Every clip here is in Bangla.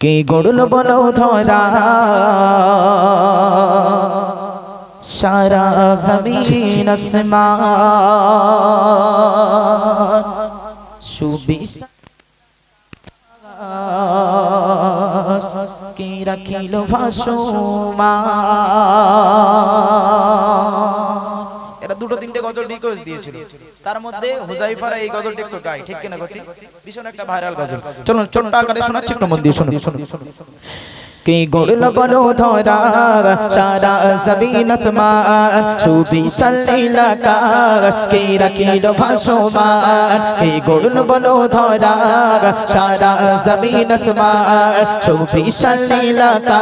কে গড়ল বলো ধরা? সারা জমিন সুবিশ কে রাখিল ভাসুমা দুটো তিনটে গজল রিকোয়েস্ট দিয়েছিল। তার মধ্যে হুজাইফারা এই গজলটি একটু গায়, ঠিক কিনা করছি ভীষণ একটা ভাইরাল গজল। চলুন, ছোট্ট আকারে শোনাচ্ছি, একটু মন দিয়ে শুনুন। কে গড়ল বলো ধরা সারা জমিন আসমান সুবি সাল্লিলাকা কে রাখিল ভাসমান কে গড়ল বলো ধরা সারা জমিন আসমান সুবি সাল্লিলাকা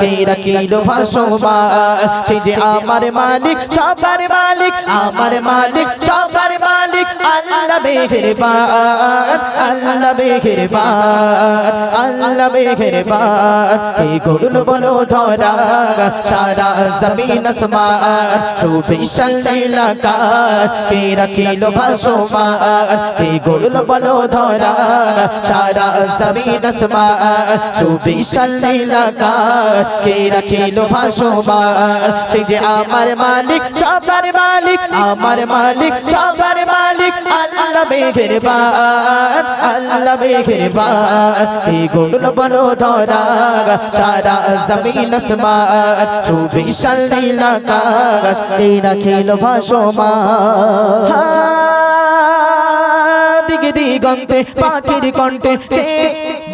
কে রাখিল ভাসমান সে যে আমার মালিক সবার মালিক আমার মালিক সবার মালিক আল্লাহ মেহেরবান আল্লাহ মেহেরবান আল্লাহ মেহেরবান কে গড়ল বলো ধরা সারা জমিন আসমান সুবি সাল্লিলাকা কে রাখিল ভাসমান কে গড়ল বলো ধরা সারা জমিন আসমান সুবি সাল্লিলাকা কে রাখিল ভাসমান সে যে আমার মালিক সবার মালিক আমার মালিক সবার মালিক আল্লাহ মেহেরবান আল্লাহ মেহেরবান কে গড়ল বলো ধরা সারা জমিন আসমান সুবি সাল্লিলাকা কে রাখিল ভাসমান দিগন্তে, পাখির কণ্ঠে, কে?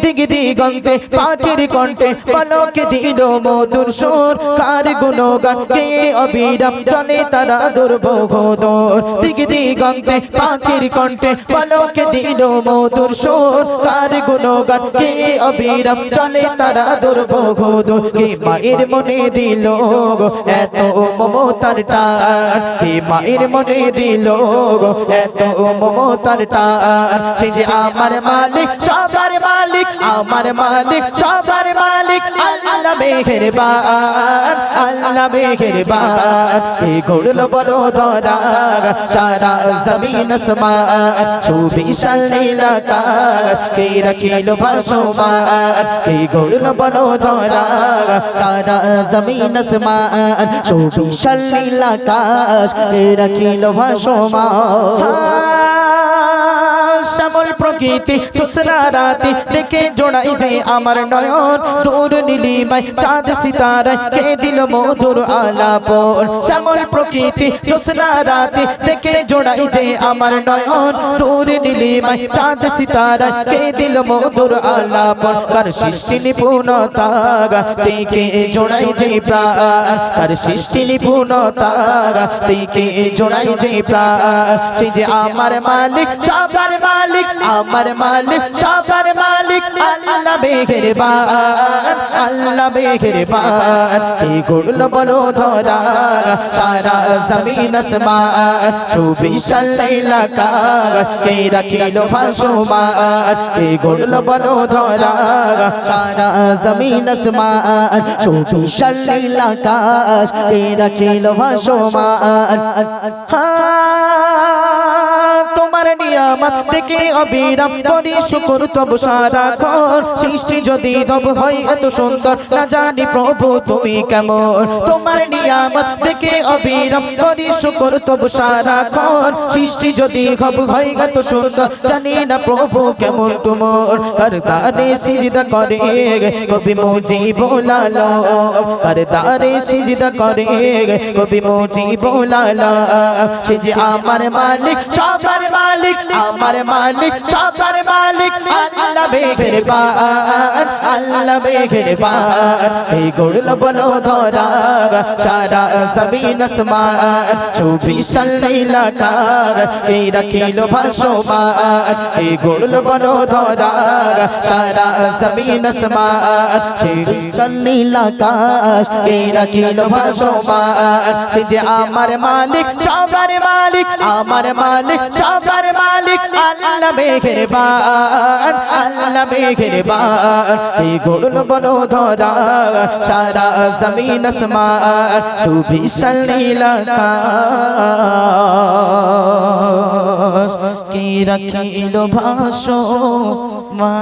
দিগে দিগন্তে, পাখির কণ্ঠে, পলকে দিল মধুর সুর, কার গুণগান? কে অবিরাম চলে তারা দুর্ভোগদর দিগে দিগন্তে, পাখির কণ্ঠে, পলকে দিল মধুর সুর, কার গুণগান? কে অবিরাম চলে তারা দুর্ভোগদর কে মায়ের মনে দিল এত মমতার টান। কে মায়ের মনে দিল এত মমতার টান। সে যে আমার মালিক, সবার মালিক, আমার মালিক, সবার মালিক। আল্লাহ মেহেরবান আল্লাহ মেহেরবান। কে গড়ল বলো ধরা সারা জমিন আসমান। সাল্লিলাকা কে রাখিল ভাসমান। কে গড়ল বলো ধরা সারা জমিন আসমান। সুবি সাল্লিলাকা কে রাখিল ভাসমান। শ্যামল প্রকৃতি চোসরা রাতে দেখে জোড়াই যে আমার নয়ন। তোর নীলিমায় চাঁদ সিতারায় কে দিল মধুর আলাপন? শ্যামল প্রকৃতি চোসরা রাতে দেখে জোড়াই যে আমার নয়ন। তোর নীলিমায় চাঁদ সিতারায় কে দিল মধুর আলাপন? কার সৃষ্টি নিপুণতা দেখে জোড়াই যে প্রাণ? কার সৃষ্টি নিপুণতা দেখে জোড়াই যে প্রাণ? সে যে আমার মালিক, সবার মালিক আমার মালিক সবার মালিক আল্লাহ মেহেরবান আল্লাহ মেহেরবান। এই গুণ বলো ধরা সারা জমিন আসমান সুবি সাল্লাকা কে রাখিল ভাসমান এই গুণ বলো ধরা সারা জমিন আসমান সুবি সাল্লাকা কে রাখিল ভাসমান তোমার নিয়ামত থেকে অবিরাম করি তব সারাক্ষণ সৃষ্টি যদি তব হয় এত সুন্দর, না জানি প্রভু তুমি কেমন। তোমার নিয়ামত থেকে অবিরাম করি তব সারাক্ষণ সৃষ্টি যদি হব হয় এত সুন্দর, জানি না প্রভু কেমন তুমর কর তারে সিজদা করে কবি মুজি বোলালো কর তারে সিজদা করে কবি মুজি বোলালো সে যে আমার মালিক, সবার মালিক আমার মালিক সবার মালিক আল্লাহ বেঘের পান বেঘের পান। এই গড়ল বলো ধরা, সারা জমিন আসমান। চৌবি সাল্লাকা এই আমার মালিক, সবার মালিক, আমার মালিক, সবার মালিক, আল্লাহ মেহেরবান আল্লাহ মেহেরবান এই গুণ বলো ধরা সারা জমিন আসমান সুবি সাল্লিলাকা কি রাখিল ভাষো মা?